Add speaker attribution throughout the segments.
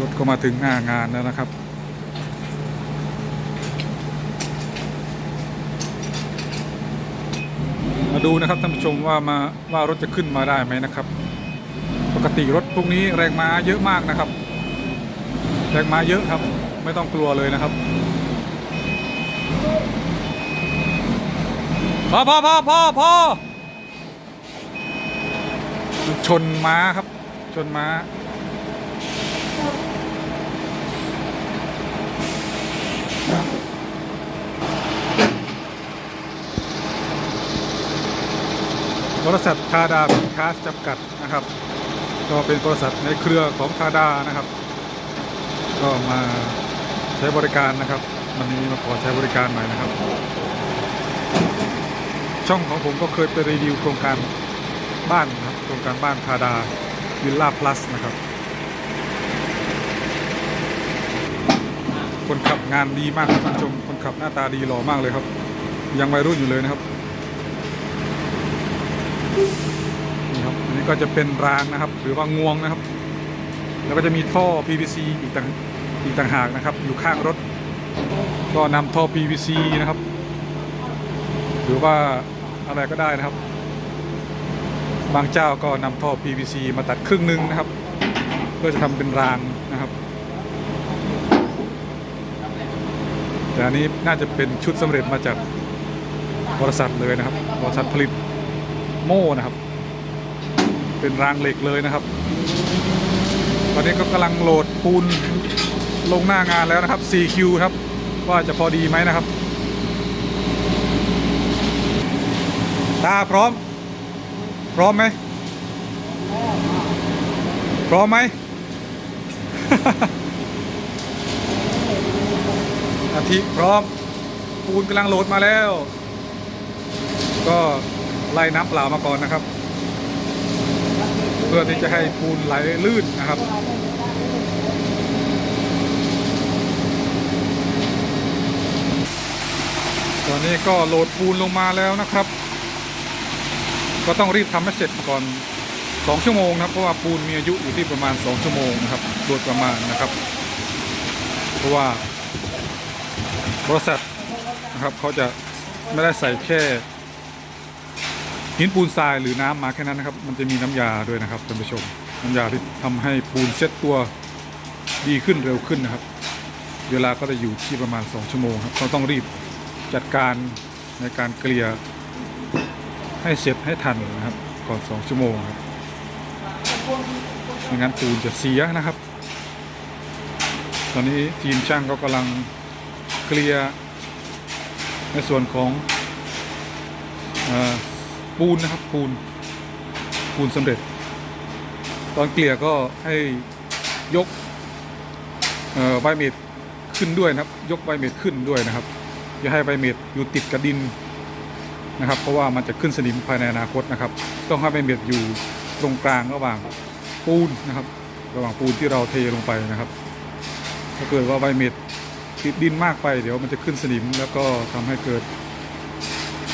Speaker 1: รถก็มาถึงหน้างานแล้วนะครับมาดูนะครับท่านผู้ชมว่ามาว่ารถจะขึ้นมาได้ไหมนะครับ ปกติรถพวกนี้แรงม้าเยอะมากนะครับ แรงม้าเยอะครับ ไม่ต้องกลัวเลยนะครับพอพอพอพอพอชนม้าครับ ชนม้า บริษัททาดาบินคาสจำกัดนะครับ ก็เป็นบริษัทในเครือของทาดานะครับ ก็มาใช้บริการนะครับวันนี้มาขอใช้บริการหน่อยนะครับ ช่องของผมก็เคยไปรีวิวโครงการบ้านนะครับโครงการบ้านทาดาวิลล่าพลัสนะครับ คนขับงานดีมากครับท่านผู้ชมคนขับหน้าตาดีหล่อมากเลยครับ ยังวัยรุ่นอยู่เลยนะครับ นี่ครับอันนี้ก็จะเป็นรางนะครับ หรือว่างวงนะครับ แล้วก็จะมีท่อ PVC อีกต่างอีกต่างหากนะครับ อยู่ข้างรถ ก็นำท่อ PVC นะครับ หรือว่าอะไรก็ได้นะครับ บางเจ้าก็นำท่อ PVC มาตัดครึ่งหนึ่งนะครับ เพื่อจะทำเป็นรางนะครับแต่อันนี้น่าจะเป็นชุดสำเร็จมาจากบริษัทเลยนะครับบริษัทผลิต โม่นะครับ เป็นรางเหล็กเลยนะครับ ตอนนี้ก็กำลังโหลดปูนลงหน้างานแล้วนะครับ4คิวครับ ว่าจะพอดีไหมนะครับ ตาพร้อม พร้อมไหม พร้อมไหม อาทิพร้อม ปูนกำลังโหลดมาแล้ว ก็ ไล่น้ำเปล่ามาก่อนนะครับ เพื่อที่จะให้ปูนไหลลื่นนะครับตอนนี้ก็โหลดปูนลงมาแล้วนะครับ ก็ต้องรีบทำให้เสร็จก่อน 2 ชั่วโมงนะครับเพราะว่าปูนมีอายุอยู่ที่ประมาณ 2 ชั่วโมงนะครับโดยประมาณนะครับ เพราะว่าบริษัทนะครับเขาจะไม่ได้ใส่แค่ หินปูนทรายหรือน้ำมาแค่นั้นนะครับ มันจะมีน้ำยาด้วยนะครับท่านผู้ชม น้ำยาที่ทำให้ปูนเซ็ตตัวดีขึ้นเร็วขึ้นนะครับ เวลาก็จะอยู่ที่ประมาณ 2 ชั่วโมงครับเราต้องรีบจัดการในการเกลี่ยให้เสร็จให้ทันนะครับ ก่อน 2 ชั่วโมงครับไม่งั้นปูนจะเสียนะครับ ตอนนี้ทีมช่างก็กำลังเกลี่ยในส่วนของ ปูนนะครับปูนปูนสำเร็จ ตอนเกลี่ยก็ให้ยกใบเม็ดขึ้นด้วยนะครับ ยกใบเม็ดขึ้นด้วยนะครับ อย่าให้ใบเม็ดอยู่ติดกับดินนะครับ เพราะว่ามันจะขึ้นสนิมภายในอนาคตนะครับ ต้องให้ใบเม็ดอยู่ตรงกลางระหว่างปูนนะครับ ระหว่างปูนที่เราเทลงไปนะครับ ถ้าเกิดว่าใบเม็ดติดดินมากไป เดี๋ยวมันจะขึ้นสนิมแล้วก็ทำให้เกิด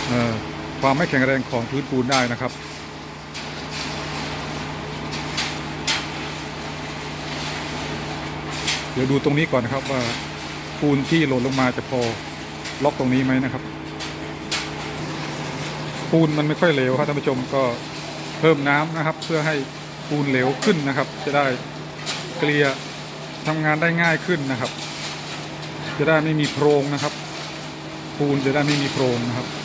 Speaker 1: เออ ความไม่แข็งแรงของพื้นปูนได้นะครับเดี๋ยวดูตรงนี้ก่อนนะครับว่าปูนที่หล่นลงมาจะพอล็อกตรงนี้ไหมนะครับ ปูนมันไม่ค่อยเหลวครับท่านผู้ชมก็เพิ่มน้ำนะครับ เพื่อให้ปูนเหลวขึ้นนะครับ จะได้เกลี่ยทำงานได้ง่ายขึ้นนะครับ จะได้ไม่มีโพรงนะครับ ปูนจะได้ไม่มีโพรงนะครับ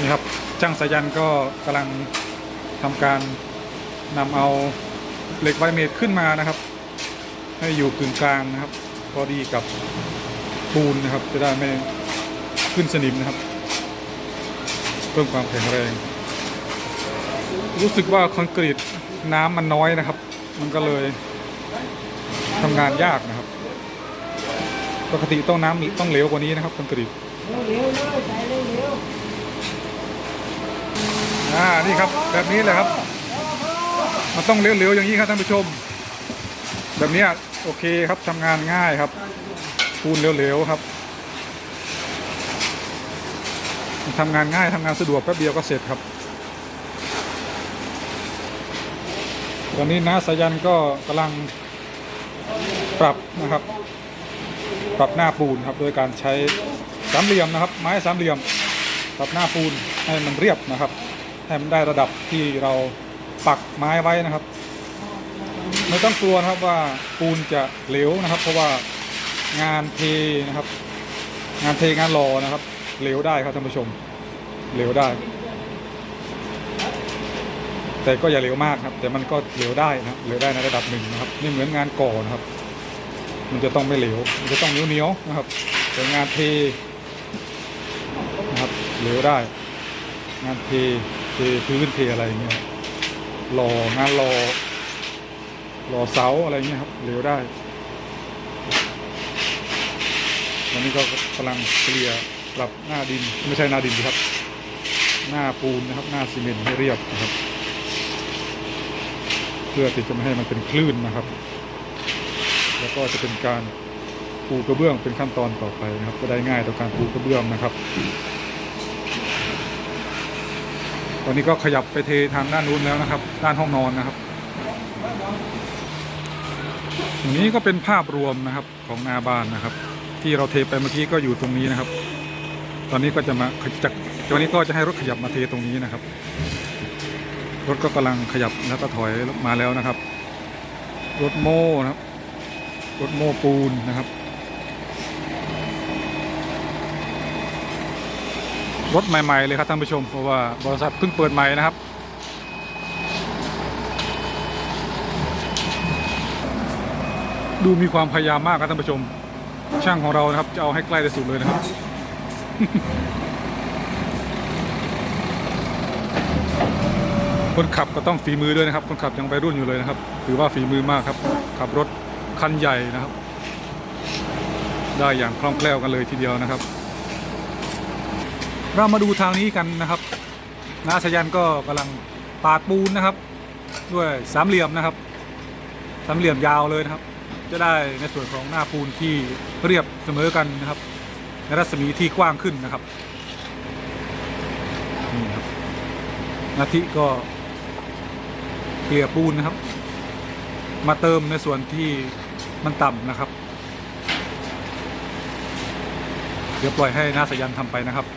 Speaker 1: นี่ครับช่างสายันก็กำลังทำการนำเอาเหล็กไวเมตรขึ้นมานะครับ ให้อยู่กึ่งกลางนะครับ พอดีกับปูนนะครับ จะได้ไม่ขึ้นสนิมนะครับ เพิ่มความแข็งแรง รู้สึกว่าคอนกรีตน้ำมันน้อยนะครับ มันก็เลยทำงานยากนะครับ ปกติต้องน้ำต้องเหลวกว่านี้นะครับคอนกรีต อ่านี่ครับแบบนี้แหละครับ มันต้องเร็วๆอย่างนี้ครับท่านผู้ชม แบบนี้โอเคครับทำงานง่ายครับปูนเร็วๆครับทำงานง่ายทำงานสะดวกแป๊บเดียวก็เสร็จครับตอนนี้นาสายันก็กำลังปรับนะครับ ปรับหน้าปูนครับ โดยการใช้สามเหลี่ยมนะครับ ไม้สามเหลี่ยม ปรับหน้าปูนให้มันเรียบนะครับ ให้มันได้ระดับที่เราปักไม้ไว้นะครับ ไม่ต้องกลัวนะครับว่าปูนจะเหลวนะครับ เพราะว่างานเทนะครับ งานเทงานรอนะครับ เหลวได้ครับท่านผู้ชม เหลวได้ แต่ก็อย่าเหลวมากครับ แต่มันก็เหลวได้นะเหลวได้ในระดับหนึ่งนะครับไม่เหมือนงานก่อนะครับ มันจะต้องไม่เหลวมันจะต้องเหนียวเหนียวๆนะครับแต่งานเทนะครับเหลวได้ งานเท เทพื้นเทอะไรเงี้ยหล่องานหล่อหล่อเสาอะไรเงี้ยครับเหลวได้วันนี้ก็กำลังเกลี่ยปรับหน้าดินไม่ใช่หน้าดินครับ หน้าปูนนะครับ หน้าซีเมนต์ให้เรียบนะครับ เพื่อที่จะไม่ให้มันเป็นคลื่นนะครับ แล้วก็จะเป็นการปูกระเบื้องเป็นขั้นตอนต่อไปนะครับ ก็ได้ง่ายต่อการปูกระเบื้องนะครับ อนนี้ก็ขยับไปเททางด้านนู้นแล้วนะครับ ด้านห้องนอนนะครับตรงนี้ก็เป็นภาพรวมนะครับของหนาบ้านนะครับ ที่เราเทไปเมื่อกี้ก็อยู่ตรงนี้นะครับ ตอนนี้ก็จะมาจากตอนนี้ก็จะให้รถขยับมาเทตรงนี้นะครับ รถก็กำลังขยับแล้วก็ถอยมาแล้วนะครับ รถโม่นะครับ รถโม่ปูนนะครับ รถใหม่ ๆ เลยครับท่านผู้ชม เพราะว่าบริษัทเพิ่งเปิดใหม่นะครับ ดูมีความพยายามมากครับท่านผู้ชม ช่างของเรานะครับจะเอาให้ใกล้ที่สุดเลยนะครับคนขับก็ต้องฝีมือด้วยนะครับ คนขับยังวัยรุ่นอยู่เลยนะครับ ถือว่าฝีมือมากครับ ขับรถคันใหญ่นะครับ ได้อย่างคล่องแคล่วกันเลยทีเดียวนะครับ เรามาดูทางนี้กันนะครับนาสยันก็กำลังปาดปูนนะครับ ด้วยสามเหลี่ยมนะครับสามเหลี่ยมยาวเลยนะครับ จะได้ในส่วนของหน้าปูนที่เรียบเสมอกันนะครับ ในรัศมีที่กว้างขึ้นนะครับนี่ครับนาทิก็เกลี่ยปูนนะครับ มาเติมในส่วนที่มันต่ำนะครับ เดี๋ยวปล่อยให้นาสยันทำไปนะครับ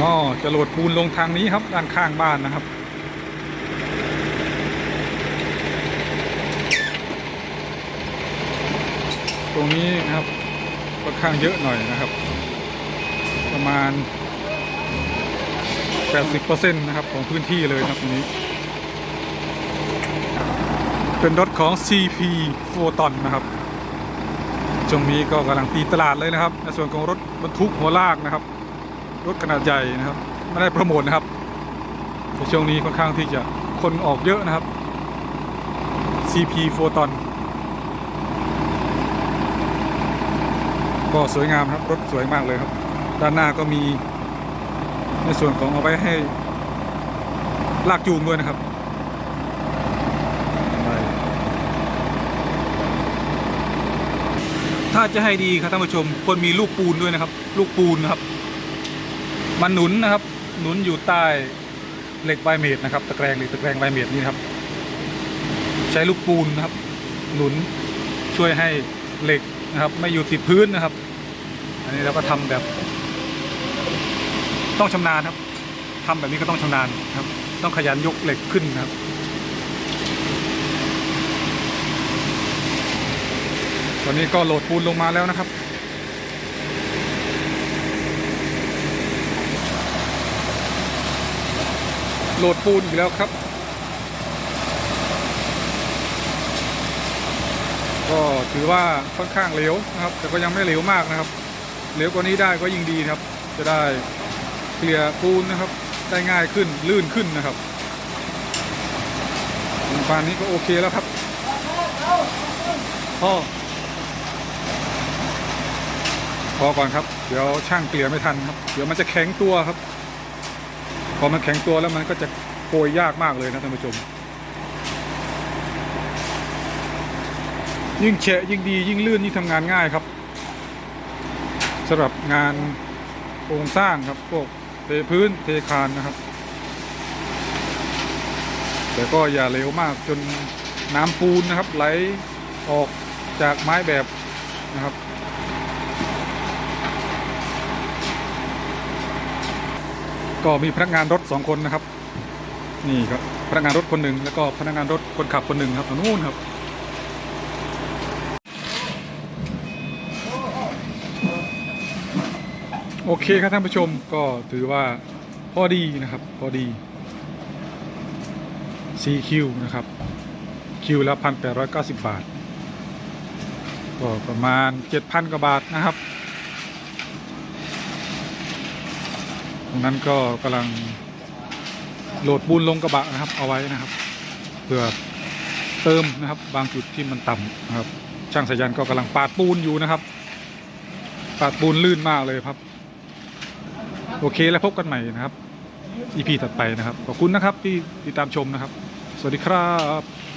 Speaker 1: อ๋อจะโหลดปูนลงทางนี้ครับ ด้านข้างบ้านนะครับ ตรงนี้นะครับค่อนข้างเยอะหน่อยนะครับ ประมาณ 80%นะครับของพื้นที่เลยครับตรงนี้ เป็นรถของ CP โฟตอนนะครับช่วงนี้ก็กำลังตีตลาดเลยนะครับในส่วนของรถบรรทุกหัวลากนะครับ รถขนาดใหญ่นะครับ ไม่ได้โปรโมทนะครับในช่วงนี้ค่อนข้างที่จะคนออกเยอะนะครับ CP โฟตอนก็สวยงามครับ รถสวยมากเลยครับ ด้านหน้าก็มีในส่วนของเอาไว้ให้ลากจูงด้วยนะครับถ้าจะให้ดีครับท่านผู้ชมควรมีลูกปูนด้วยนะครับ ลูกปูนนะครับ มันหนุนนะครับ หนุนอยู่ใต้เหล็กไวเมตรนะครับ ตะแกรงเหล็กตะแกรงไวเมตรนี่นะครับ ใช้ลูกปูนนะครับ หนุนช่วยให้เหล็กนะครับ ไม่อยู่ติดพื้นนะครับ อันนี้เราก็ทำแบบ ต้องชำนาญครับทำแบบนี้ก็ต้องชำนาญครับ ต้องขยันยกเหล็กขึ้นนะครับตอนนี้ก็โหลดปูนลงมาแล้วนะครับ โหลดปูนอีกแล้วครับ ก็ถือว่าค่อนข้างเหลวนะครับ แต่ก็ยังไม่เหลวมากนะครับเหลวกว่านี้ได้ก็ยิ่งดีครับ จะได้เคลียร์ปูนนะครับ ได้ง่ายขึ้นลื่นขึ้นนะครับปานนี้ก็โอเคแล้วครับพ่อพอก่อนครับ เดี๋ยวช่างเกลี่ยไม่ทันครับ เดี๋ยวมันจะแข็งตัวครับ พอมันแข็งตัวแล้วมันก็จะโกยยากมากเลยนะท่านผู้ชม ยิ่งเฉะยิ่งดียิ่งลื่นยิ่งทำงานง่ายครับสำหรับงานโครงสร้างครับพวกเทพื้นเทคานนะครับ แต่ก็อย่าเร็วมากจนน้ำปูนนะครับ ไหลออกจากไม้แบบนะครับ ก็มีพนักงานรถสองคนนะครับ นี่ครับพนักงานรถคนหนึ่งแล้วก็พนักงานรถคนขับคนหนึ่งครับตรงนู้นครับโอเคครับท่านผู้ชมก็ถือว่าพอดีนะครับพอดี CQ นะครับคิวละพันแปดร้อยเก้าสิบบาท ก็ประมาณเจ็ดพันกว่าบาทนะครับ ตรงนั้นก็กำลังโหลดปูนลงกระบะนะครับ เอาไว้นะครับเพื่อเติมนะครับ บางจุดที่มันต่ำนะครับ ช่างสายันก็กำลังปาดปูนอยู่นะครับปาดปูนลื่นมากเลยครับ โอเคแล้วพบกันใหม่นะครับ EP ถัดไปนะครับ ขอบคุณนะครับที่ติดตามชมนะครับ สวัสดีครับ